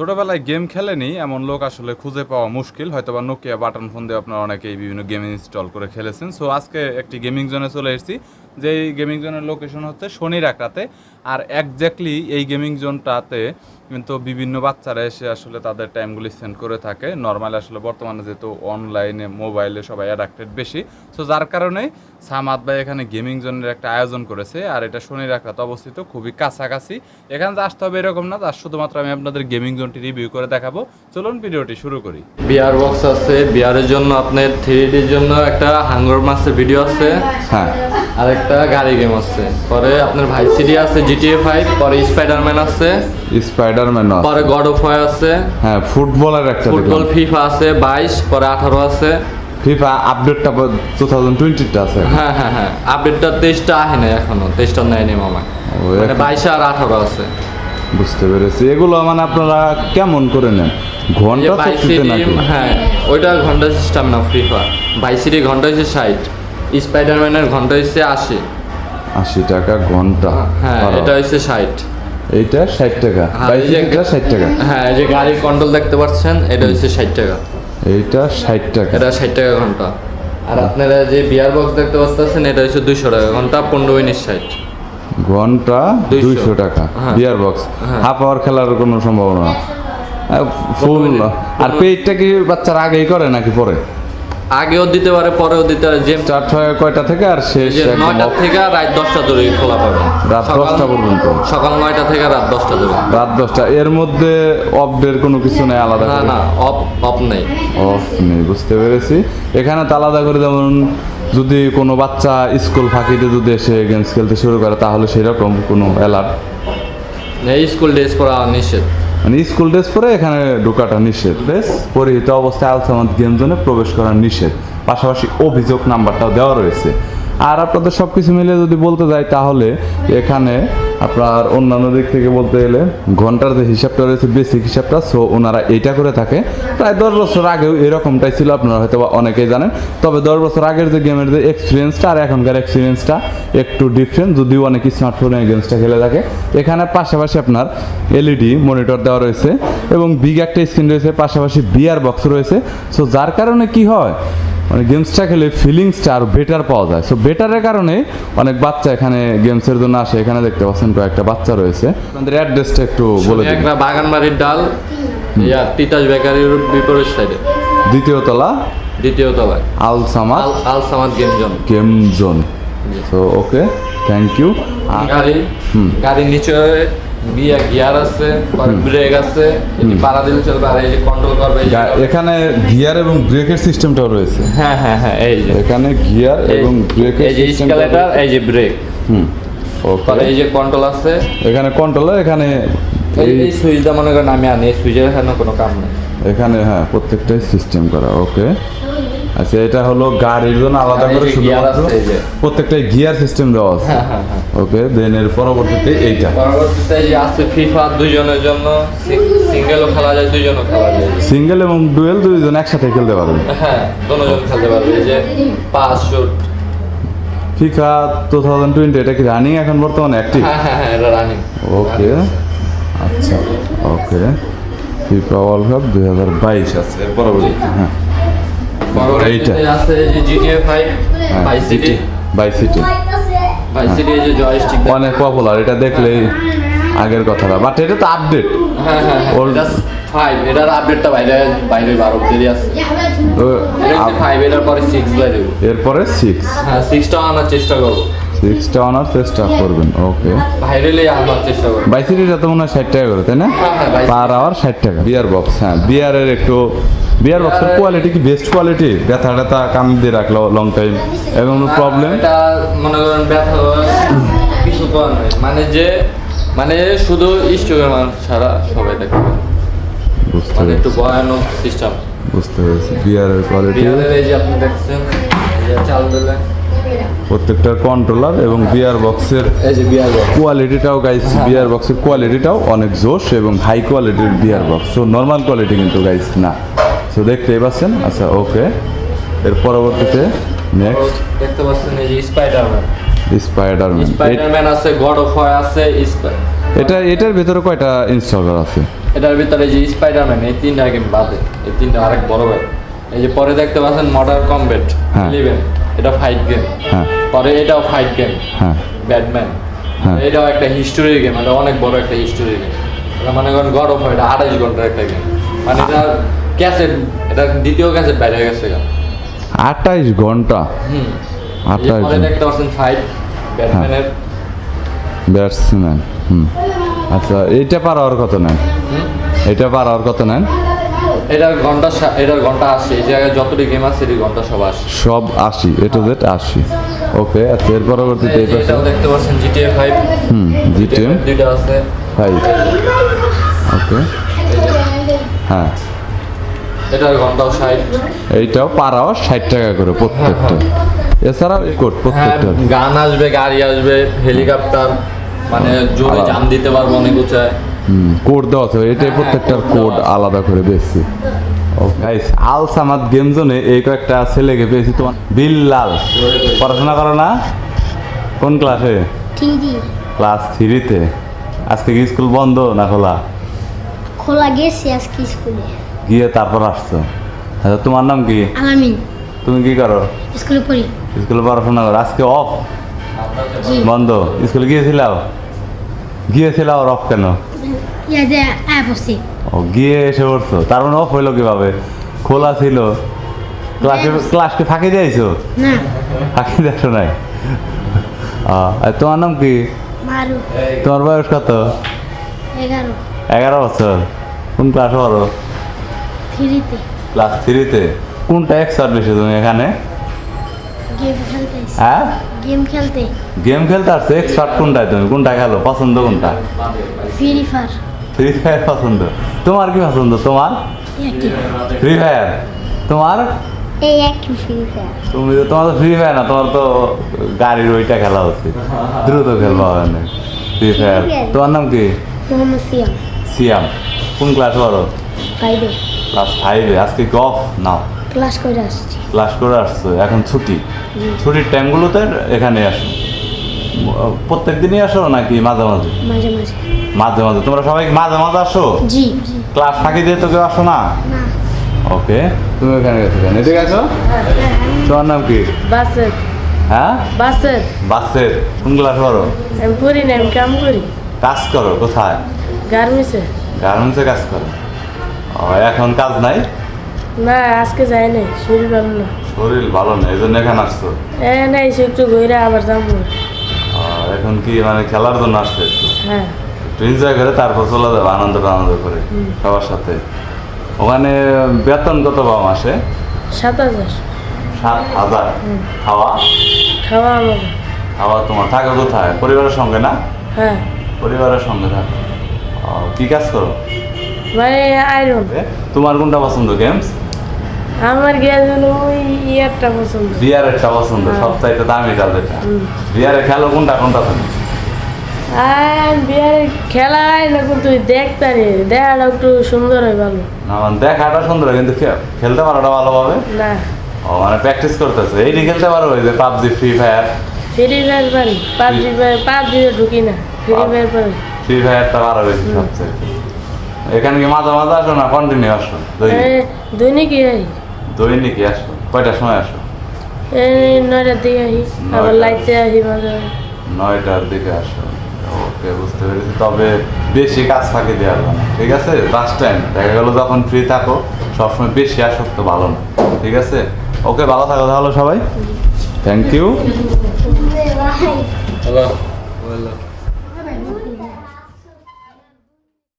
ছোটবেলায় গেম খেলেনি, এমন লোক আসলে খুঁজে পাওয়া মুশকিল। হয়তো বা নোকিয়া বাটন ফোন দিয়ে আপনারা অনেকেই বিভিন্ন গেম ইনস্টল করে খেলেছেন। সো আজকে একটি গেমিং জোনে চলে এসেছি, যেই গেমিং জোনের লোকেশন হচ্ছে শনির একরাতে আর একজ্যাক্টলি এই গেমিং জোনটাতে কিন্তু বিভিন্ন বাচ্চারা এসে আসলে তাদের টাইমগুলি স্পেন্ড করে থাকে। নর্মালি আসলে বর্তমানে যেহেতু অনলাইনে মোবাইলে সবাই অ্যাডাক্টেড বেশি। সো যার কারণে সামাদ ভাই এখানে গেমিং জোনের একটা আয়োজন করেছে। আর এটা শনির একরাতে অবস্থিত খুবই কাছাকাছি। এখানে যে আসতে হবে এরকম না তার শুধুমাত্র আমি আপনাদের গেমিং জোনটি রিভিউ করে দেখাবো। চলুন ভিডিওটি শুরু করি। বিয়ার বক্স আছে। বিয়ারের জন্য আপনার থ্রি ডির জন্য একটা হাঙ্গর মাসের ভিডিও আছে। হ্যাঁ। আর একটা গাড়ি গেম আছে। পরে আপনার ভাই সিডি আছে জিটিএ ফাইভ পরে স্পাইডারম্যান আছে। স্পাইডারম্যান পরে গড অফ ওয়ার আছে। হ্যাঁ ফুটবলের একটা ফুটবল ফিফা আছে বাইশ পরে আঠারো আছে। ফিফা আপডেটটা টু থাউজেন্ড টোয়েন্টিটা আছে। হ্যাঁ হ্যাঁ হ্যাঁ আপডেটটা তেইশটা আহে নাই এখনও তেইশটা নেয়নি মামা। মানে বাইশে আর আঠারো আছে। বুঝতে পেরেছি। এগুলো মানে আপনারা কেমন করে নেন? ঘণ্টা হ্যাঁ ওইটা ঘণ্টা সিস্টেম না ফিফা বাইশ সিডি ঘণ্টা হচ্ছে ষাট। স্পাইডারম্যানের ঘণ্টা হচ্ছে আশি। আশি টাকা ঘণ্টা। হ্যাঁ এটা হচ্ছে ষাট। এইটা ষাট টাকা। হ্যাঁ, এই যে- লিটার ষাট টাকা। হ্যাঁ এই যে গাড়ির কন্ট্রোল দেখতে পাচ্ছেন এটা হচ্ছে ষাট টাকা। এইটা ষাট টাকা। এটা ষাট টাকা ঘণ্টা। আর আপনারা যে বিয়ার বক্স দেখতে পাচ্ছেন এটা হচ্ছে দুশো টাকা ঘণ্টা পনেরো মিনিট ষাট। ঘণ্টা দুইশো। দুইশো টাকা হ্যাঁ। বিয়ার বক্স হ্যাঁ। হাফ আওয়ার খেলার কোনো সম্ভাবনা। ফুল আর পেইডটা কি বাচ্চারা আগেই করে নাকি পরে? আগেও দিতে পারে পরেও দিতে পারে যে হয় কয়টা থেকে আর শেষ নয়টা। থেকে রাত দশটা ধরে খোলা পাবে। রাত 10টা পর্যন্ত? সকাল নয়টা থেকে রাত দশটা ধরে। রাত দশটা। এর মধ্যে অফডের কোনো কিছু নেই আলাদা না না অফ অফ নেই। অফ নেই বুঝতে পেরেছি। এখানে তো আলাদা করে যেমন যদি কোনো বাচ্চা স্কুল ফাঁকিতে যদি এসে গেমস খেলতে শুরু করে তাহলে সেরকম কোনো অ্যালার্ট স্কুল ড্রেস পরা নিষেধ। মানে স্কুল ড্রেস পরে এখানে ঢোকাটা নিষেধ ড্রেস পরিহিত অবস্থায় আলসামাদ গেম জোনে প্রবেশ করা নিষেধ। পাশাপাশি অভিযোগ নাম্বারটাও দেওয়া রয়েছে। আর আপনাদের সব কিছু মিলে যদি বলতে যাই তাহলে এখানে আপনার অন্যান্য দিক থেকে বলতে গেলে, ঘণ্টার যে হিসাবটা রয়েছে বেসিক হিসাবটা সো ওনারা এইটা করে থাকে। প্রায় দশ বছর আগেও এরকমটাই ছিল, আপনারা হয়তো বা অনেকেই জানেন। তবে দশ বছর আগের যে গেমের যে এক্সপিরিয়েন্সটা আর এখনকার এক্সপিরিয়েন্সটা একটু ডিফারেন্ট যদিও অনেক স্মার্টফোনে গেমসটা খেলে থাকে। এখানে পাশাপাশি আপনার এলইডি মনিটর দেওয়া রয়েছে এবং বিগ একটা স্ক্রিন রয়েছে, পাশাপাশি বিয়ার বক্স রয়েছে। সো যার কারণে কি হয় মানে গেমসটা খেলে ফিলিংসটা আরও বেটার পাওয়া যায়। সো বেটারের কারণে অনেক বাচ্চা এখানে গেমসের জন্য আসে। এখানে দেখতে পাচ্ছেন কয়েকটা বাচ্চা রয়েছে। আপনাদের অ্যাড্রেসটা একটু বলে দিন। একটা বাগানবাড়ির ডাল ইয়া তিতাস বেকারির বিপরীত সাইডে। দ্বিতীয় তলা? দ্বিতীয় তলায় Al Samad? Al Al Samad game zone game zone so okay thank you গাড়ি গাড়ির নিচে বিয়া গিয়ার আছে ব্রেক আছে এটি পাড়া দিলে চলবে আর এই যে কন্ট্রোল করবে এখানে গিয়ার এবং ব্রেকের সিস্টেমটাও রয়েছে। হ্যাঁ হ্যাঁ হ্যাঁ এই যে। এখানে গিয়ার এবং ব্রেকের এই যে স্কেলেটার এই যে ব্রেক হুম। ওকে এই যে কন্ট্রোল আছে এখানে কন্ট্রোলার এখানে এই সুইচটা মনে করেন আমি আনি এই সুইচের এখানে কোনো কাম নেই। এখানে হ্যাঁ প্রত্যেকটাই সিস্টেম করা ওকে আচ্ছা এটা হলো গাড়ির জন্য আলাদা করে শুধুমাত্র প্রত্যেকটাই গিয়ার সিস্টেম দেওয়া আছে হ্যাঁ হ্যাঁ হ্যাঁ। ওকে দেন এর পরবর্তীতে এইটা। পরবর্তীতে এই আছে ফিফা দুইজনের জন্য সিঙ্গেলও খেলা যায় দুইজনও খেলা যায়। সিঙ্গেল এবং ডুয়েল দুইজন একসাথে খেলতে পারবেন হ্যাঁ দুজন খেলতে পারবে এই যে পাঁচ শুট ফিফা টু থাউজেন্ড টোয়েন্টি এটা কি রানিং এখন বর্তমানে অ্যাক্টিভ হ্যাঁ হ্যাঁ হ্যাঁ এটা রানিং ওকে আচ্ছা ওকে ফিফা ওয়ার্ল্ড কাপ দুই হাজার বাইশ আছে এর পরবর্তী হ্যাঁ। এইটা। আছে জিটিএ ফাইভ হ্যাঁ Vice City Vice City Vice City যে জয়স্টিক অনেক পপুলার এটা দেখলেই আগের কথাটা বাট এটা তো আপডেট হ্যাঁ হ্যাঁ এটা ফাইভ এটার আপডেটটা বাইরে বাইরে বারো দেরি আছে। এটা ফাইভ এটার পরে সিক্স বাইরে এরপরে সিক্স হ্যাঁ সিক্সটা আনার চেষ্টা করব। সিক্সটা আনার চেষ্টা করবেন ওকে আনার চেষ্টা তো মনে হয় ষাট টাকা করে তাই না? হ্যাঁ, হ্যাঁ, পার আওয়ার ষাট টাকা। বিয়ার বক্স হ্যাঁ বিয়ারের একটু বিয়ার বক্সের কোয়ালিটি কি? বেস্ট কোয়ালিটি ব্যথা ট্যাথা কাম দিয়ে রাখল লং টাইম এবং প্রবলেম এটা মনে করেন ব্যথা কিছু করার নেই। মানে যে মানে শুধু স্টোকের মানুষ ছাড়া সবাই বুঝতে মানে একটু ভয়ানক সিস্টেম বুঝতে পেরেছি। বিয়ারের কোয়ালিটি বিহারের এই যে আপনি দেখছেন চাল দিলে। প্রত্যেকটার কন্ট্রোলার এবং বিয়ার বক্সের কোয়ালিটিটাও গাইস বিয়ার বক্সের কোয়ালিটিটাও অনেক জোশ এবং হাই কোয়ালিটির VR box so normal quality কিন্তু গাইস না। সো দেখতেই পাচ্ছেন? আচ্ছা ওকে এর পরবর্তীতে নেক্সট দেখতে পাচ্ছেন এই যে স্পাইডারম্যান স্পাইডারম্যান স্পাইডারম্যান আছে গড অফ ওয়ার আছে এটা এটার ভেতরে কয়টা ইনস্টল করা আছে? এটার ভিতরে যে স্পাইডারম্যান এই তিনটা গেম বাদে। এই তিনটা আরেক বড় ভাই। এই যে পরে দেখতে পাচ্ছেন মডার্ন কমব্যাট হ্যাঁ। ইলেভেন এটা ফাইট গেম হ্যাঁ। পরে এটাও ফাইট গেম হ্যাঁ। ব্যাটম্যান। এটাও একটা হিস্টোরি গেম এটা অনেক বড় একটা হিস্টোরি গেম এটা মনে করেন গড অফ এটা আড়াইশ ঘণ্টার একটা গেম মানে এটা ক্যাসেট এটা দ্বিতীয় ক্যাসেট বাইরে গেছে গা। আটাইশ ঘণ্টা? হুম। পরে দেখতে পাচ্ছেন ফাইট ব্যাটম্যানের ব্যাটসম্যান হুম। আচ্ছা এইটা পারার কত নেন? এটা পারার কত নেন? এটার ঘণ্টা এটার ঘণ্টা আসে এই জায়গায় যতটি গেম আছে এটি ঘণ্টা সব আসে সব আশি এটা জেড আশি। ওকে আচ্ছা এর পরবর্তীতে এই পাশে দেখতে পাচ্ছেন জিটিএ ফাইভ হুম জিটিএম দুইটা আছে। ফাইভ ওকে হ্যাঁ। এটার ঘন্টাও ষাট। এইটাও পার পারাও ষাট টাকা করে প্রত্যেকটা। এছাড়া কোড হ্যাঁ প্রত্যেকটা। গান আসবে গাড়ি আসবে হেলিকপ্টার মানে জোরে জাম দিতে পারব অনেক উঁচায়। কোড দেওয়া আছে এটাই প্রত্যেকটার কোড আলাদা করে গাইস আল সামাদ গেম জোনে এই কয়েকটা ছেলেকে পেয়েছি তোমার। বিল্লাল পড়াশোনা করো না? কোন ক্লাসে থ্রি ক্লাস থ্রিতে আজকে কি স্কুল বন্ধ না খোলা? খোলা গেছে আজকে স্কুলে গিয়ে তারপর আসছো। আচ্ছা তোমার নাম কি? আলামিন। তুমি কি করো? স্কুলে পড়ি। স্কুলে পড়াশোনা করো। আজকে অফ বন্ধ স্কুলে গিয়েছিলাও? গিয়েছিলাও অফ কেন? যে অ্যাপ আছে ও গিয়ে এসে পড়ছো। তার মানে অফ হইল কীভাবে? খোলা ছিল? ক্লাসে ক্লাসকে ফাঁকি দিয়েছ? ফাঁকি দেখো নাই? তোমার নাম কি? তোমার বয়স কত? এগারো। বছর। কোন ক্লাস পড়ো? ক্লাস থ্রিতে? কোনটা এক্সার বেশি তুমি এখানে। হ্যাঁ? গেম খেলতে। গেম খেলতে আসছো এক্সপার্ট কোনটায় তুমি? কোনটা খেলো? পছন্দ কোনটা? ফ্রি ফায়ার ফ্রি ফায়ার পছন্দ। তোমার কি পছন্দ? তোমার? ফ্রি ফায়ার তোমার? এই একই ফ্রি ফায়ার তুমি তো তোমার তো ফ্রি ফায়ার না তোমার তো গাড়ির ওইটা খেলা উচিত দ্রুত খেলবা ওখানে। ফ্রি ফায়ার তোমার নাম কি? মোহাম্মদ সিয়াম। সিয়াম। কোন ক্লাস পড়ো? ফাইভে ক্লাস ফাইভে আজকে গফ নাও। ক্লাস করে আসছি। ক্লাস করে আসছো এখন ছুটি? ছুটির টাইমগুলোতে এখানে আসো। প্রত্যেক দিনই আসো নাকি মাঝে মাঝে? মাঝে মাঝে। মাঝে মাঝে তোমরা সবাই মাঝে মাঝে আসো? জি ক্লাস ফাঁকি দিয়ে তো কেউ আসো না? না। ওকে তুমি এখানে গেছো কেন? এদিকে আছো তোমার নাম কি? বাসের হ্যাঁ? বাসের বাসের কোন ক্লাস পড়ো? আমি করি না আমি কাম করি। কাজ করো কোথায়? গার্মেন্টসে। গার্মেন্টসে কাজ করো। ও এখন কাজ নাই? না আজকে যাই নাই শরীর ভালো না। শরীর ভালো নেই এই জন্য এখানে আসছো? এ না এসে একটু ঘুরে আবার যাব। এখন কি মানে খেলার জন্য আসছে একটু? হ্যাঁ। একটু এনজয় করে তারপর চলে যাবে আনন্দ আনন্দ করে সবার সাথে। ওখানে বেতন কত পাও মাসে? সাত হাজার। সাত হাজার। খাওয়া? খাওয়া আমাকে খাওয়া তোমার থাকো কোথায়? পরিবারের সঙ্গে না? হ্যাঁ। পরিবারের সঙ্গে থাকো। কি কাজ করো? মানে আয়রন তোমার কোনটা পছন্দ গেমস আমার গিয়েছিল ওই ইয়ারটা পছন্দ। বিয়ারেরটা পছন্দ সবচাইতে দামি কাজ এটা বিয়ারে খেলো কোনটা কোনটা তুমি? আর বিয়ের খেলা হয় না কিন্তু দেখতারি দেখাটা একটু সুন্দর হয় ভালো। না মানে দেখাটা সুন্দর কিন্তু খে- খেলতে পারোটা ভালোভাবে না। ও মানে প্র্যাকটিস করতেছে। এইটি খেলতে পারো ওই যে PUBG Free Fire Free Fire পারি। পাবজি পাবজি ঢুকি না। ফ্রি ফায়ার পারি। ফ্রি ফায়ারটা পারো বেশি সবচেয়ে এখানে কি মাঝে মাঝে আসো না কন্টিনিউ আসো? দৈনিক? দৈনিকই আই। দৈনিকই আসো কয়টার সময় আসো এই নয়টার দিকে আহি আবার। লাইতে আহি মাঝে। নয়টার দিকে আসো ওকে বুঝতে পেরেছি। তবে বেশি কাজ ফাঁকি দেওয়া যাবে না ঠিক আছে? লাস্ট টাইম দেখা গেলো যখন ফ্রি থাকো সবসময় বেশি আসক্ত ভালো না ঠিক আছে? ওকে ভালো থাকো তাহলে সবাই। Thank you hello